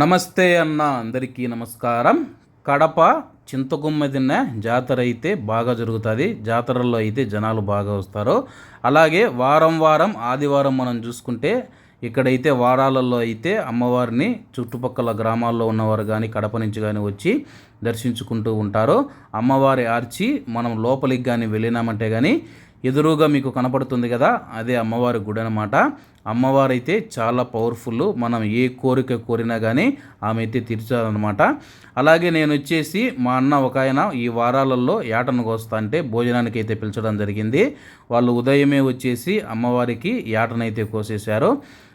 నమస్తే అన్న అందరికీ నమస్కారం. కడప చింతకుమ్మ తిన్న జాతర అయితే బాగా జరుగుతుంది. జాతరల్లో అయితే జనాలు బాగా వస్తారు. అలాగే వారం వారం ఆదివారం మనం చూసుకుంటే ఇక్కడైతే వారాలలో అయితే అమ్మవారిని చుట్టుపక్కల గ్రామాల్లో ఉన్నవారు కానీ కడప నుంచి కానీ వచ్చి దర్శించుకుంటూ ఉంటారు. అమ్మవారి ఆర్చి మనం లోపలికి కానీ వెళ్ళినామంటే కానీ ఎదురుగా మీకు కనపడుతుంది కదా అదే అమ్మవారి గుడి అనమాట అమ్మవారు అయితే చాలా పవర్ఫుల్ మనం ఏ కోరిక కోరినా కానీ ఆమె అయితే తీర్చాలన్నమాట. అలాగే నేను వచ్చేసి మా అన్న ఒక ఆయన ఈ వారాలలో యాటను కోస్తా అంటే భోజనానికి అయితే పిలిచడం జరిగింది. వాళ్ళు ఉదయమే వచ్చేసి అమ్మవారికి యాటనైతే కోసేశారు.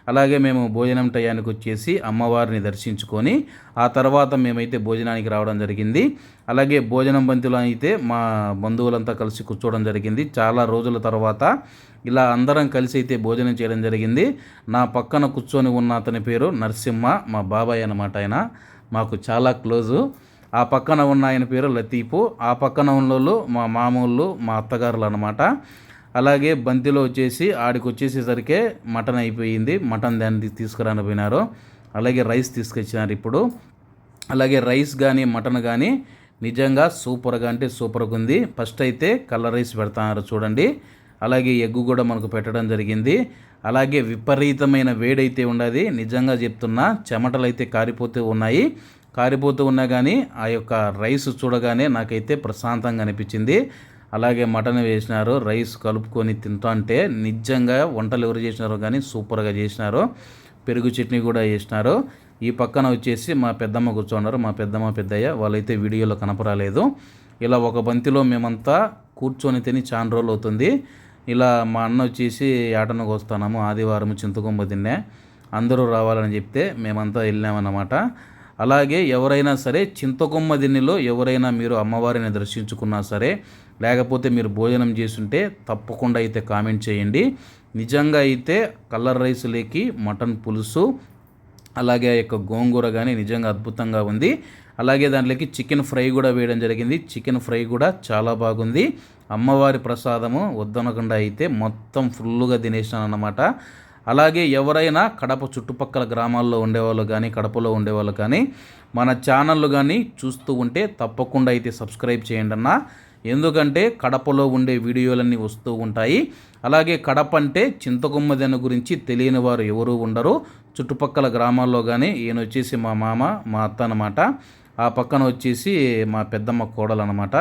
అలాగే మేము భోజనం టయానికి వచ్చేసి అమ్మవారిని దర్శించుకొని ఆ తర్వాత మేమైతే భోజనానికి రావడం జరిగింది. అలాగే భోజనం బంతిలో అయితే మా బంధువులంతా కలిసి కూర్చోవడం జరిగింది. చాలా రోజుల తర్వాత ఇలా అందరం కలిసి అయితే భోజనం చేయడం జరిగింది. నా పక్కన కూర్చొని ఉన్న అతని పేరు నరసింహ మా బాబాయ్ అనమాట ఆయన. మాకు చాలా క్లోజు. ఆ పక్కన ఉన్న ఆయన పేరు లతీపు ఆ పక్కన ఉన్న మా మామూళ్ళు మా అత్తగారులు అనమాట అలాగే బంతిలో వచ్చేసి ఆడికి వచ్చేసేసరికి మటన్ అయిపోయింది. మటన్ దాన్ని తీసుకురాని పోయినారు అలాగే రైస్ తీసుకొచ్చినారు ఇప్పుడు. అలాగే రైస్ కానీ మటన్ కానీ నిజంగా సూపర్గా అంటే సూపర్గా ఉంది. ఫస్ట్ అయితే కలర్ రైస్ పెడతారు చూడండి. అలాగే ఎగ్గు కూడా మనకు పెట్టడం జరిగింది. అలాగే విపరీతమైన వేడైతే ఉండదు. నిజంగా చెప్తున్నా చెమటలు అయితే కారిపోతూ ఉన్నాయి. కారిపోతూ ఉన్నా కానీ ఆ యొక్క రైస్ చూడగానే నాకైతే ప్రశాంతంగా అనిపించింది. అలాగే మటన్ వేసినారు రైస్ కలుపుకొని తింటుంటే నిజంగా వంటలు ఎవరు చేసినారో కానీ సూపర్గా చేసినారు. పెరుగు చట్నీ కూడా చేసినారు ఈ పక్కన వచ్చేసి మా పెద్దమ్మ కూర్చున్నారు. మా పెద్దమ్మ పెద్దయ్య వాళ్ళైతే వీడియోలో కనపరాలేదు ఇలా ఒక బంతిలో మేమంతా కూర్చొని తిని చాలా రోజులు అవుతుంది. ఇలా మా అన్న వచ్చేసి ఆటనకు వస్తున్నాము ఆదివారం చింతకొమ్మ తిన్నే. అందరూ రావాలని చెప్తే మేమంతా వెళ్ళామన్నమాట. అలాగే ఎవరైనా సరే చింతకొమ్మ దిన్నెలో ఎవరైనా మీరు అమ్మవారిని దర్శించుకున్నా సరే లేకపోతే మీరు భోజనం చేస్తుంటే తప్పకుండా అయితే కామెంట్ చేయండి. నిజంగా అయితే కలర్ రైస్ లేకి మటన్ పులుసు అలాగే ఆ యొక్క గోంగూర కానీ నిజంగా అద్భుతంగా ఉంది. అలాగే దాంట్లోకి చికెన్ ఫ్రై కూడా వేయడం జరిగింది. చికెన్ ఫ్రై కూడా చాలా బాగుంది. అమ్మవారి ప్రసాదము వద్దనకుండా అయితే మొత్తం ఫుల్గా తినేసాను అన్నమాట అలాగే ఎవరైనా కడప చుట్టుపక్కల గ్రామాల్లో ఉండేవాళ్ళు కానీ కడపలో ఉండేవాళ్ళు కానీ మన ఛానళ్ళు కానీ చూస్తూ ఉంటే తప్పకుండా అయితే సబ్స్క్రైబ్ చేయండి అన్నా. ఎందుకంటే కడపలో ఉండే వీడియోలన్నీ వస్తూ ఉంటాయి. అలాగే కడప అంటే చింతకొమ్మదెన గురించి తెలియని వారు ఎవరు ఉండరు. చుట్టుపక్కల గ్రామాల్లో కానీ ఈయన వచ్చేసి మా మామ మా అత్త అనమాట ఆ పక్కన వచ్చేసి మా పెద్దమ్మ కోడలు అనమాట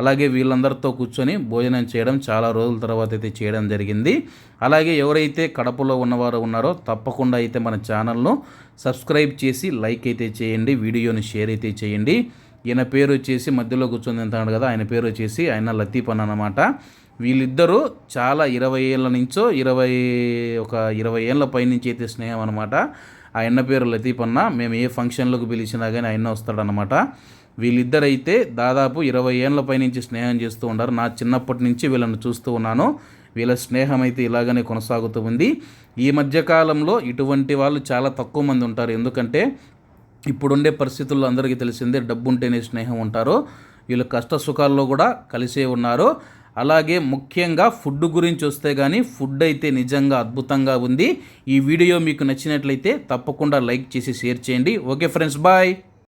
అలాగే వీళ్ళందరితో కూర్చొని భోజనం చేయడం చాలా రోజుల తర్వాత అయితే చేయడం జరిగింది. అలాగే ఎవరైతే కడపలో ఉన్నవారు ఉన్నారో తప్పకుండా అయితే మన ఛానల్ను సబ్స్క్రైబ్ చేసి లైక్ అయితే చేయండి వీడియోని షేర్ అయితే చేయండి. ఈయన పేరు వచ్చేసి మధ్యలో కూర్చొని తింటాడు కదా ఆయన పేరు వచ్చేసి ఆయన లతీఫ్ అని అనమాట వీళ్ళిద్దరూ చాలా ఇరవై ఏళ్ళ నుంచో ఇరవై ఒక ఇరవై ఏళ్ళ పైనుంచి అయితే స్నేహం అనమాట ఆయన పేరు లతీఫ్ అన్న మేము ఏ ఫంక్షన్లకు పిలిచినా కానీ ఆయన వస్తాడనమాట వీళ్ళిద్దరైతే దాదాపు ఇరవై ఏళ్ళ పైనుంచి స్నేహం చేస్తూ ఉన్నారు. నా చిన్నప్పటి నుంచి వీళ్ళని చూస్తూ ఉన్నాను. వీళ్ళ స్నేహం అయితే ఇలాగనే కొనసాగుతూ ఉంది. ఈ మధ్యకాలంలో ఇటువంటి వాళ్ళు చాలా తక్కువ మంది ఉంటారు. ఎందుకంటే ఇప్పుడుండే పరిస్థితుల్లో అందరికీ తెలిసిందే డబ్బు ఉంటేనే స్నేహం ఉంటారు. వీళ్ళు కష్ట సుఖాల్లో కూడా కలిసే ఉన్నారు. అలాగే ముఖ్యంగా ఫుడ్ గురించి వస్తే కానీ ఫుడ్ అయితే నిజంగా అద్భుతంగా ఉంది. ఈ వీడియో మీకు నచ్చినట్లయితే తప్పకుండా లైక్ చేసి షేర్ చేయండి. Okay friends bye!